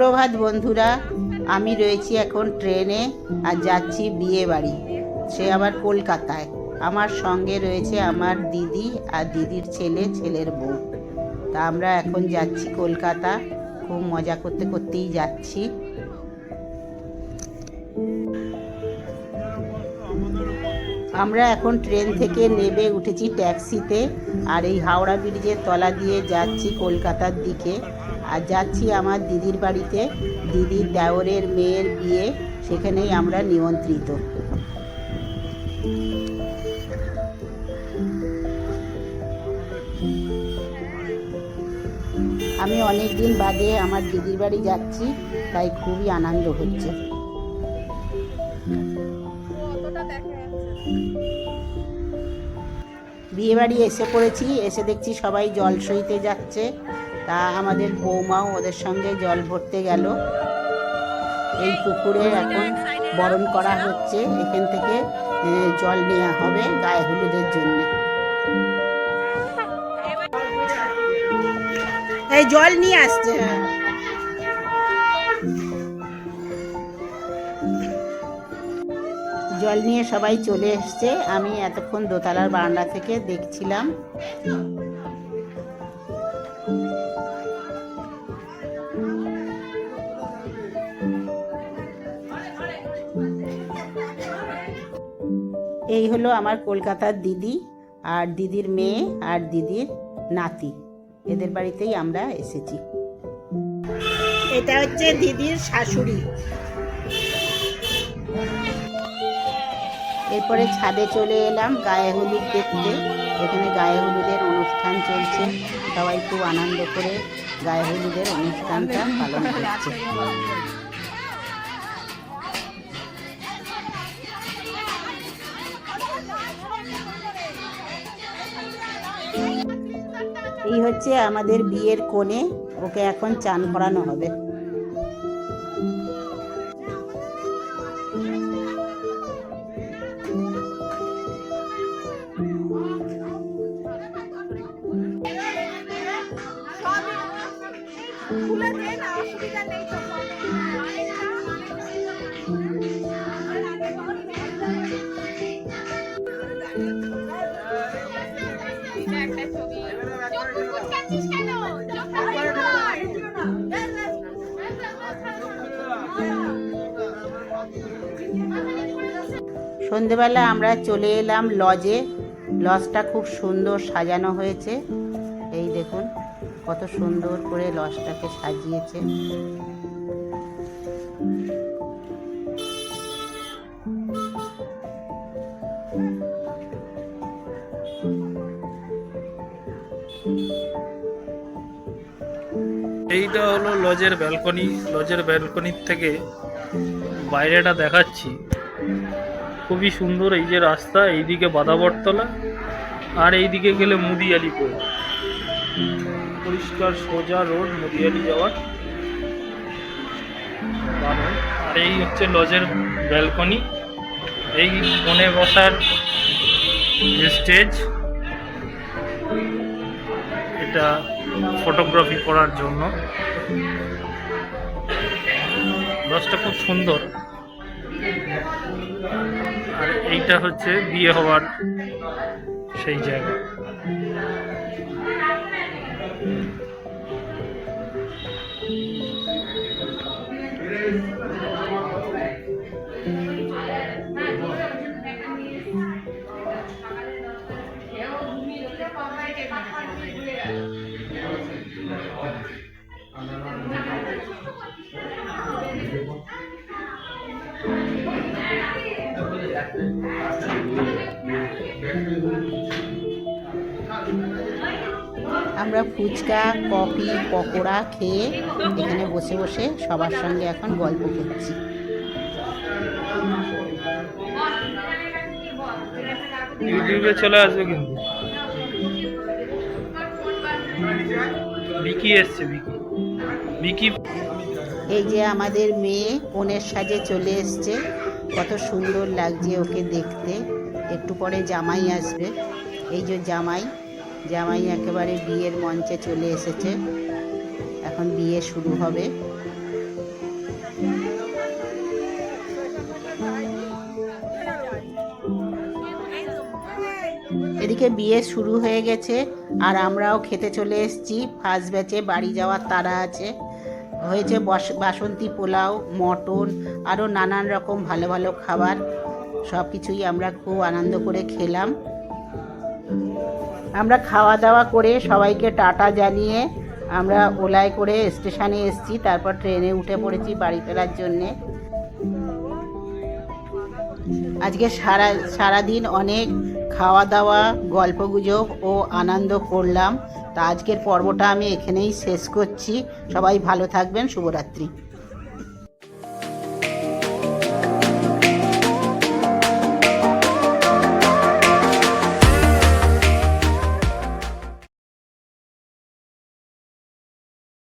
সুপ্রভাত বন্ধুরা, আমি রয়েছি এখন ট্রেনে আর যাচ্ছি বিয়ে বাড়ি। সে আবার কলকাতায়। আমার সঙ্গে রয়েছে আমার দিদি আর দিদির ছেলে, ছেলের বউ। তা আমরা এখন যাচ্ছি কলকাতা। খুব মজা করতে করতেই যাচ্ছি। আমরা এখন ট্রেন থেকে নেবে উঠেছি ট্যাক্সিতে আর এই হাওড়া ব্রিজের তলা দিয়ে যাচ্ছি কলকাতার দিকে। আর যাচ্ছি আমার দিদির বাড়িতে। দিদির দেওরের মেয়ের বিয়ে সেখানেই আমরা নিমন্ত্রিত। আমি অনেক দিন বাদে আমার দিদির বাড়ি যাচ্ছি তাই খুবই আনন্দ হচ্ছে। বিয়ে বাড়ি এসে পড়েছি এসে দেখছি সবাই জল সইতে যাচ্ছে। তা আমাদের বৌমাও ওদের সঙ্গে জল ভরতে গেল। এই পুকুরে এখন বরণ করা হচ্ছে। এখান থেকে জল নেওয়া হবে গায়ে হলুদের জন্য। এই জল নিয়ে আসছে। জল নিয়ে সবাই চলে এসছে। আমি এতক্ষণ দোতলার বারান্দা থেকে দেখছিলাম। এই হলো আমার কলকাতার দিদি আর দিদির মেয়ে আর দিদির নাতি। এদের বাড়িতেই আমরা এসেছি। এটা হচ্ছে দিদির শাশুড়ি। এরপরে ছাদে চলে এলাম গায়ে হলুদ দেখতে। এখানে গায়ে হলুদের অনুষ্ঠান চলছে। সবাই খুব আনন্দ করে গায়ে হলুদের অনুষ্ঠানটা পালন করছে। এই হচ্ছে আমাদের বিয়ের কোণে ওকে এখন চান করানো হবে। অসুবিধা নেই তো। সন্ধেবেলা আমরা চলে এলাম লজে। লজটা খুব সুন্দর সাজানো হয়েছে। এই দেখুন, কত সুন্দর করে লজটাকে সাজিয়েছে। এইটা হলো লজের ব্যালকনি, লজের ব্যালকনির থেকে বাইরেটা দেখাচ্ছি। খুবই সুন্দর এই যে রাস্তা, এইদিকে বাদাবরতলা আর এইদিকে গেলে মুদিয়ালিপুর পরিষ্কার সোজা রোড, মুদিয়ালি যাওয়ার আর এই হচ্ছে লজের ব্যালকনি। এই কোণে বসার স্টেজ এটা ফটোগ্রাফি করার জন্য। লজটা খুব সুন্দর। আর এইটা হচ্ছে বিয়ে হওয়ার সেই জায়গা। আমরা ফুচকা কফি পকোড়া খেয়ে এখানে বসে বসে সবার সঙ্গে এখন গল্প করছি। ইউটিউবে চলে আসবে কিন্তু। বিকি এসছে বিকি বিকি এই যে আমাদের মেয়ে কনের সাজে চলে এসছে। কত সুন্দর লাগছে ওকে দেখতে। একটু পরে জামাই আসবে। এই যে জামাই জামাই একেবারে বিয়ের মঞ্চে চলে এসেছে। এখন বিয়ে শুরু হবে। এদিকে বিয়ে শুরু হয়ে গেছে। আর আমরাও খেতে চলে এসেছি। ফার্স্ট ব্যাচে বাড়ি যাওয়ার তারা আছে। হয়েছে বস- বাসন্তী পোলাও, মটন আরও নানান রকম ভালো ভালো খাবার। সব কিছুই আমরা খুব আনন্দ করে খেলাম। আমরা খাওয়া দাওয়া করে সবাইকে টাটা জানিয়ে আমরা ওলায় করে স্টেশনে এসেছি, তারপর ট্রেনে উঠে পড়েছি বাড়ি ফেরার জন্যে। আজকে সারা, সারাদিন অনেক খাওয়া দাওয়া, গল্পগুজব ও আনন্দ করলাম। তা আজকের পর্বটা আমি এখানেই শেষ করছি। সবাই ভালো থাকবেন। শুভরাত্রি।